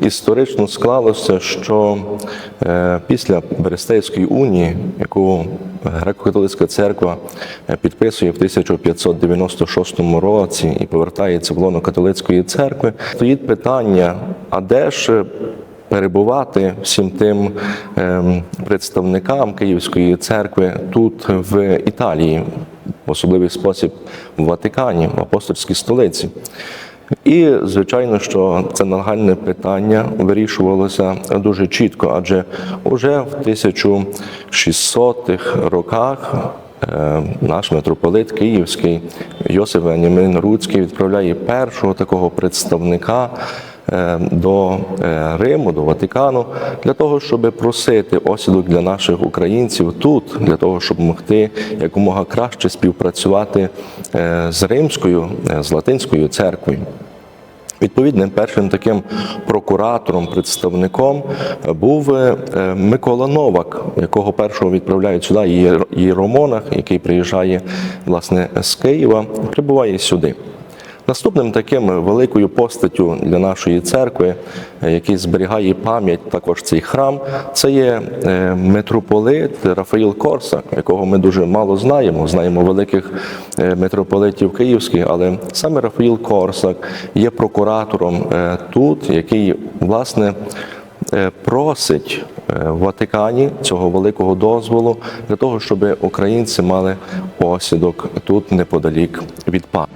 історично склалося, що е, після Берестейської унії, яку Греко-католицька церква е, підписує в 1596 році і повертається в лоно католицької церкви, стоїть питання: а де ж перебувати всім тим ем, представникам Київської церкви тут в Італії, в особливий спосіб в Ватикані, в апостольській столиці. І, звичайно, що це нагальне питання вирішувалося дуже чітко, адже уже в 1600-х роках е, наш митрополит Київський Йосиф Венімин Руцький відправляє першого такого представника до е, Риму, до Ватикану, для того, щоб просити осідок для наших українців тут, для того, щоб могти якомога краще співпрацювати е, з римською, е, з латинською церквою. Відповідним першим таким прокуратором, представником був е, Микола Новак, якого першого відправляють сюди, єромонах, який приїжджає власне з Києва, прибуває сюди. Наступним таким великою постаттю для нашої церкви, е, який зберігає пам'ять також цей храм, це є е, митрополит Рафаїл Корсак, якого ми дуже мало знаємо. Знаємо великих е, митрополитів київських, але саме Рафаїл Корсак є прокуратором тут, який власне просить в Ватикані цього великого дозволу для того, щоб українці мали осідок тут неподалік від Папи.